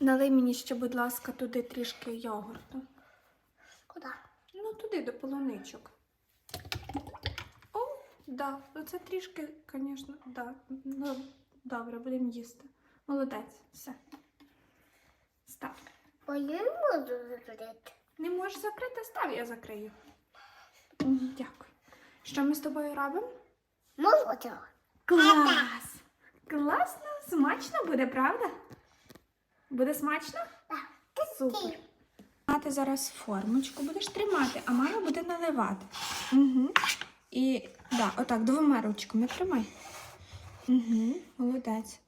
Налий мені ще, будь ласка, туди трішки йогурту. Куда? Ну, туди до полуничок. О, да, оце трішки, звісно, да. Ну, добре, будемо їсти. Молодець, все. Став. Бо я не можу закрити. Не можеш закрити, став, я закрию. Дякую. Що ми з тобою робимо? Можу? Клас! Класно, смачно буде, правда? Буде смачно? Так. Супер. Мати зараз формочку будеш тримати, а мама буде наливати. Угу. І да, отак, двома ручками тримай. Угу, молодець.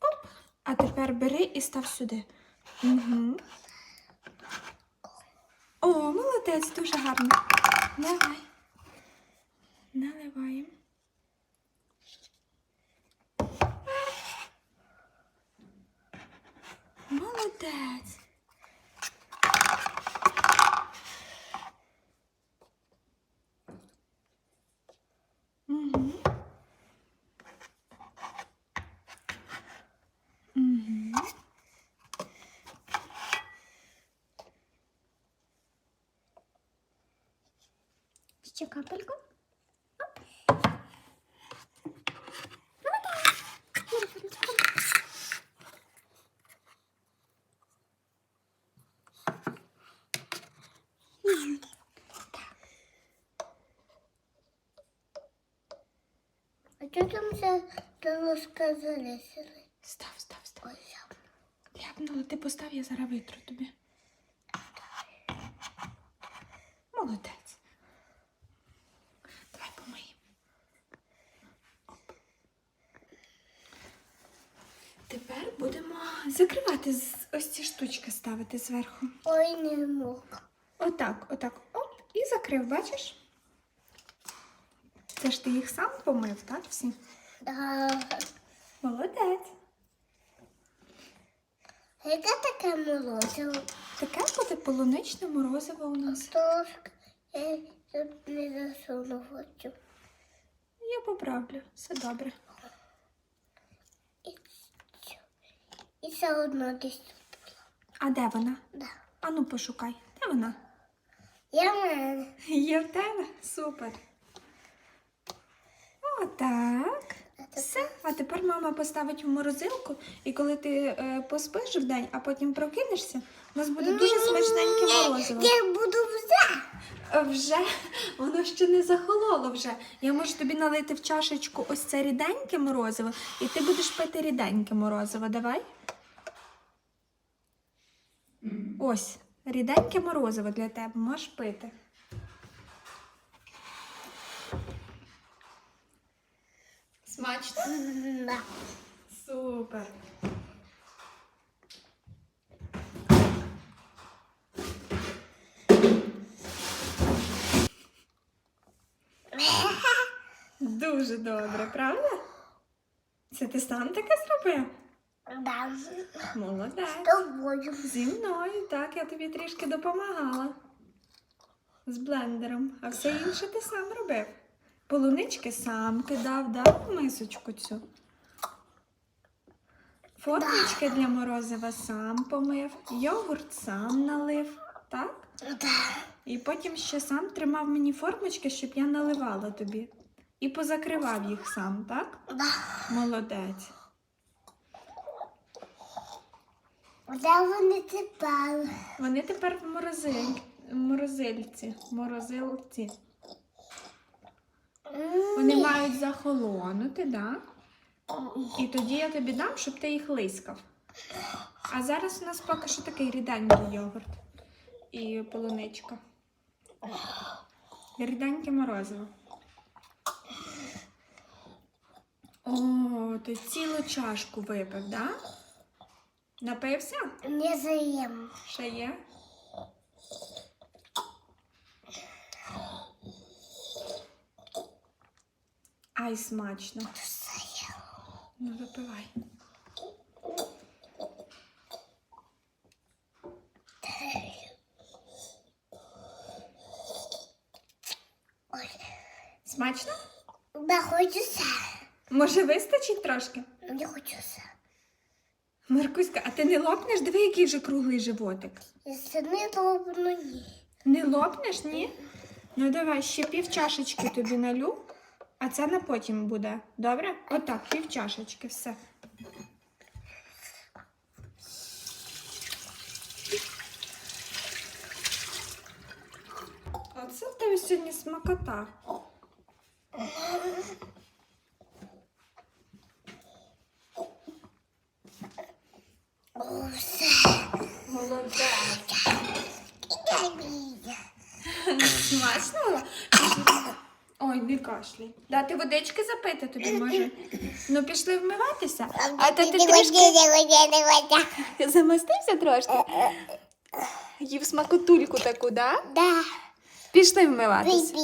Оп. А тепер бери і став сюди. Угу. О, молодець, дуже гарно. Давай. Наливаємо. Молодець. Угу. Угу. Ще капельку. А що там за дорожка залізли? Став, став, став. Ой. Ляпнула, ти постав, я зараз витру тобі. Молодець. Давай помиємо. Тепер будемо закривати з- ось ці штучки ставити зверху. Ой, не мог. Отак, отак, оп, і закрив, бачиш? Це ж ти їх сам помив, так? Всі? Да. Молодець. Яке таке молоко? Таке буде полуничне морозиво у нас. Трошки я тут не засуну хочу. Я поправлю, все добре. І, і все одно десь тут. А де вона? Да. Ану, пошукай. Де вона? Я в мене. Є в тебе? Супер. Отак. Все. А тепер мама поставить в морозилку, і коли ти е, поспиш вдень, а потім прокинешся, у нас буде дуже смачненьке морозиво. Я буду вже. Е, Вже воно ще не захололо вже. Я можу тобі налити в чашечку ось це ріденьке морозиво, і ти будеш пити ріденьке морозиво. Давай. Ось, ріденьке морозиво для тебе. Можеш пити. Смачно? Супер. Дуже добре, правда? Це ти сам таке зробив? Да. Молодець. Зі мною, так, я тобі трішки допомагала. З блендером. А все інше ти сам робив. Полунички сам кидав, дав в мисочку цю. Формочки для морозива сам помив, йогурт сам налив, так? Да. І потім ще сам тримав мені формочки, щоб я наливала тобі. І позакривав їх сам, так? Да. Молодець. Де вони тепер? Вони тепер в морозиль... морозильці. Морозилці. Вони мають захолонути, да? І тоді я тобі дам, щоб ти їх лискав. А зараз у нас поки що такий ріденький йогурт і полуничка. Ріденьке морозиво. О, ти цілу чашку випив, да? Напився? Не заєм. Ще є? Ай, смачно. Ну, випивай. Смачно? Да хочу все. Може, вистачить трошки? Я хочу все. Маркуська, а ти не лопнеш? Диви, який вже круглий животик. Це не добре ні. Не лопнеш, ні? Ну давай, ще пів чашечки тобі налю, а це на потім буде. Добре? Отак, пів чашечки, все. Оце в тебе сьогодні смакота. Молодець. Смачно? Не кашляй. Дати водички запити тобі може. Ну, пішли вмиватися. А то ти трішки замастився трошки? Їв смакотульку таку, да? Да, Пішли вмиватися.